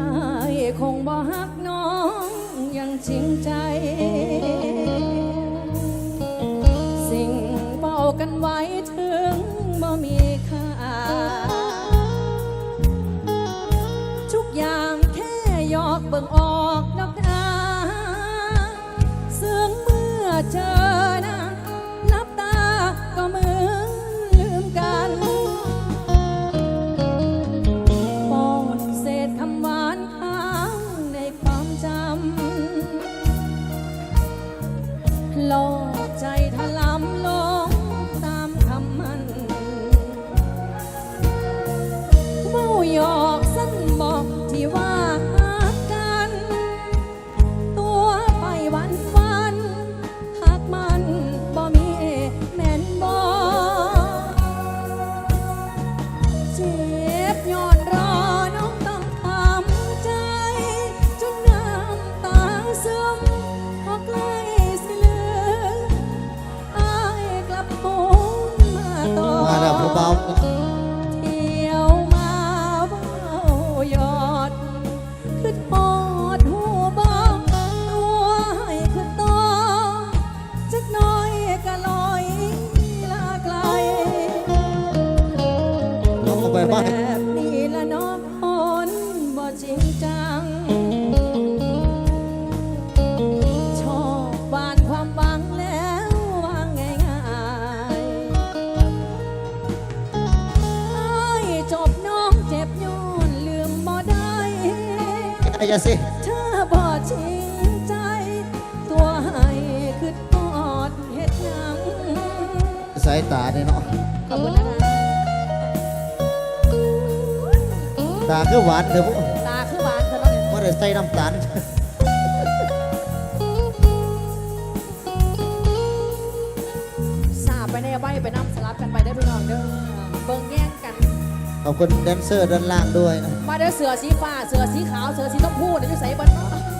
อายคงบ่ฮักน้องย่างจริงใจ สิ่งเป่ากันไว้ถึงบ่มีค่า ทุกอย่างแค่หยอกเบิ่งออกดอกนาซึ่งเมื่อเจอ หยอกสั้นบอกที่ว่าหักกัน ตัวไปวันวันหากมันบ่มีแม่นบ่เจ็บย้อนรอน้องต้องทำใจ จนน้ำตาซึมพอใกล้สิเหลืออายกลับปูนมาต่อ มาแล้วผู้เบาายตาเนี่ยเนาะขอบคุณนะคะตาคือหวานเถอะพวกตาคือหวานเธอเนาะเนี่ยว่าได้ใส่น้ำตาลสาบไปในใบไปน้ำสลับกันไปได้อพี่น้องเด้อเบิ่งแย่งกัน ขอบคุณแดนเซอร์ด้านล่างด้วยนะ มาเด้อเสือสีฟ้าเสือสีขาวเสือสีชมพูเดี๋ยวจะใส่เบิ้ลเนาะ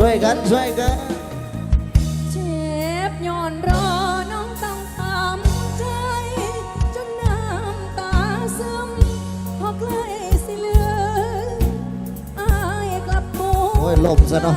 ช่วยกันช่วยกันเจ็บย้อนรอน้องต้องทำใจ จนน้ำตาซึมพอใกล้สิเหลืออายกลับปูโอ้ยลมซะเนาะ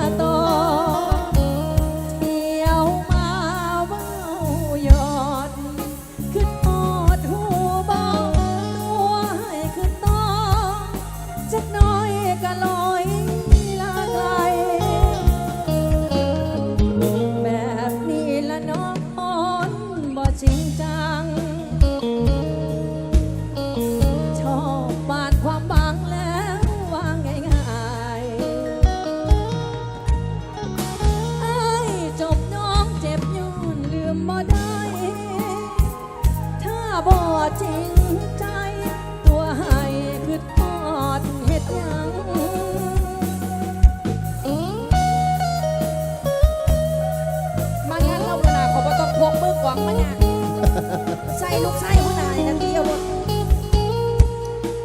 มือกวางมางานใส่ลูกใส่หัวหน้านี่นาทีเอารถ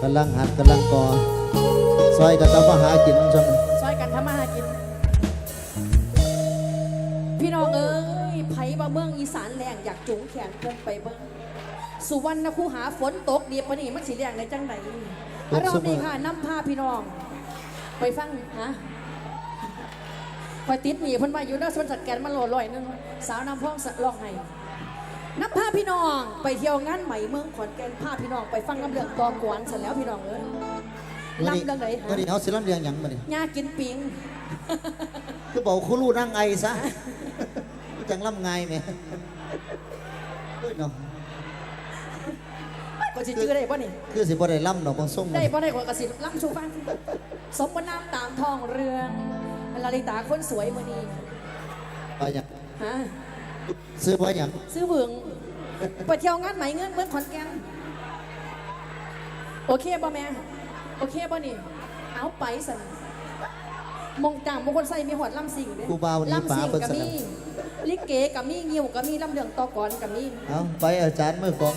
กำลังหัดกำลังกอซอยกันตามมาหากินจังซอยกันทำมาหากิน พี่น้องเอ้ยไผบ่เมืองอีสานแรงอยากจุงแขนเพิ่นไปเบิ่งสุวรรณคูหาฝนตกดีปะนี่มันสิแรงในจังไหนรอบนี้ค่ะนำพาพี่น้อง ไปฟังฮะคอยติดหนีเพิ่นมาอยู่เด้อสวนสัตว์แกนมาโหลลอยหนึงสาวนำพ้องสะลองให้ นับพาพี่น้องไปเที่ยวงานใหม่เมืองขอนแก่นพาพี่น้องไปฟังลำเรื่องกองกวนเสร็จแล้วพี่น้องเอ้ยลำเรื่องไหนมื่อนี้เอาสิลำเรียงหยังมาดิยากินปิงคือบอกคุณรู้นั่งไอซะจังลำไงไหมเฮ้ยเนาะก็สิจื้อได้ป่ะนี่ คือสิบ่ได้ลำดอกบางส่งได้ป่ะได้กว่ากระสิล้ำชูฟังสมบนามตามท้องเรืองลาลิตาคนสวยมือนี้ไปหยังฮะ ซื้อไปหยังซื้อเบืองไปเที่ยวงานใหม่เงินเมืองขอนแก่นโอเคป่ะแม่โอเคป่ะนี่เอาไปสันมองต่างมงคลใส่มีหอดลำสิงเด้กูบ่าวนี่ลำป๋าสิงเพิ่นกับสนัมีบลิเกกับมีงิ้วกับมีลำเดืองตอกอนกับมีเอาไปอาจารย์มือกลอง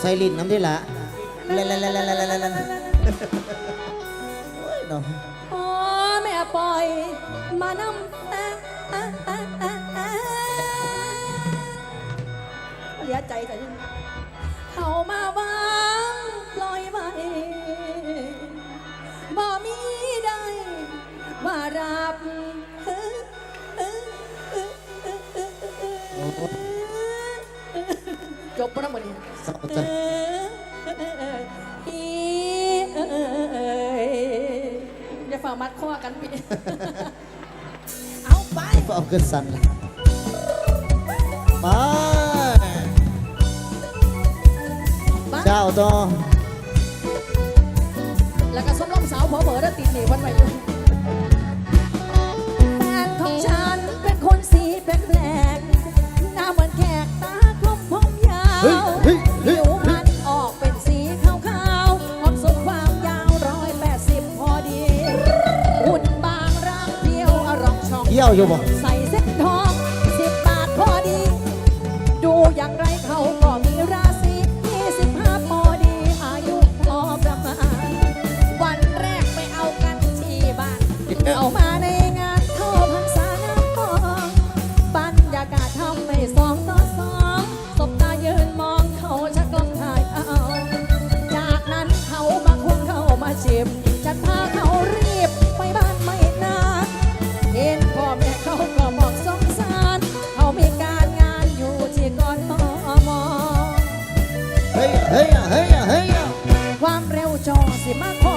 ใส่ลิ้นน้ำได้ละละละละละละละละเอแม่ปล่อย มานำแเลือใจแต่เขามาว่า มัดข้อกันพี่เอาไปเอาเกินสันละมาเจ้าต่อแล้วก็ส้มล่องสาวพอเบอร์ได้ติดหนีวันไปอยู่แฟนของฉันเป็นคนสีแปลก 要求不 เจ้าสิมาข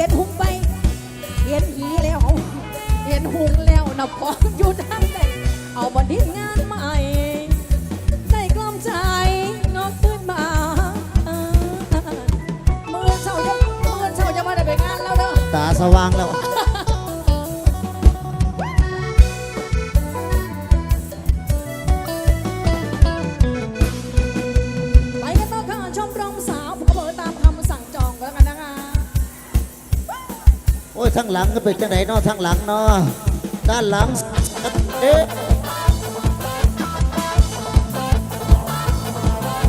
รียนหุงไปเรียนหีแล้วเรียนหุงแล้วนับฟออยู่ทางใดเอาบดีงานใหม่ได้กล้อมใจน้องขึ้นมาเมื่อเช้าเมื่อเช้าจะมาได้ไปงานแล้วเด้อตาสว่างแล้ว ยทั้งหลังก็เป็นจังไหนนาะทั้งหลังนาะด้านหลังเอ๊ะ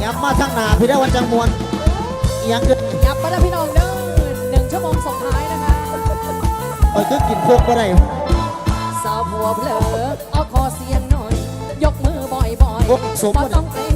ยับมาทั้งหนาพี่ได้วันจังมวนยังเกิดยับมาแล้วพี่น้องเด้อหนึ่งชั่วโมงสุดท้ายนะคะโอยก็กินพวกอะไรสาวหัวเพลอเอาคอเสียงหน่อย ยกมือบ่อยๆบ่ต้องเกง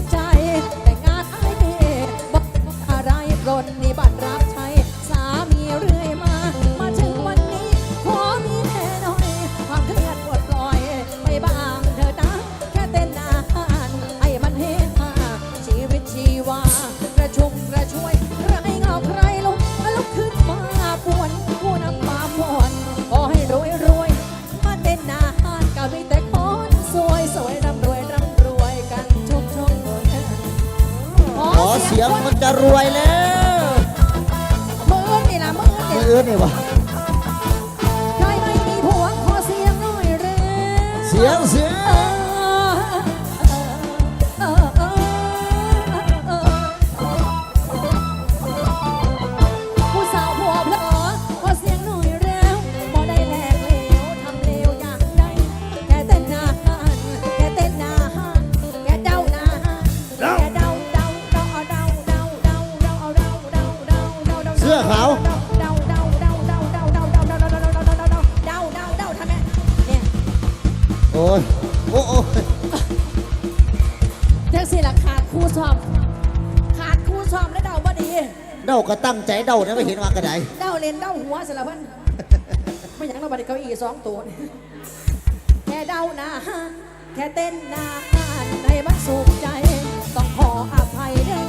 นี่วะใครไม่มีผัวขอเสียงหน่อยเร็ว เสียงเสียง เดาเนี่ไม่เห็นว่ากระไดเดาเล่นเดาหัวสารพันไม่อยากเราบัดเก้าอี้สองตัวแค่เดาหนาแค่เต้นนานให้มันสุขใจ ต้องขออภัยเด้อ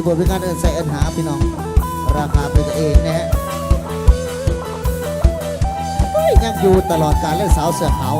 มีบทวิการเอินใส่เอินหาพี่น้อง ราคาเป็นตัวเองนะฮะยังอยู่ตลอดการเล่นสาวเสือขาว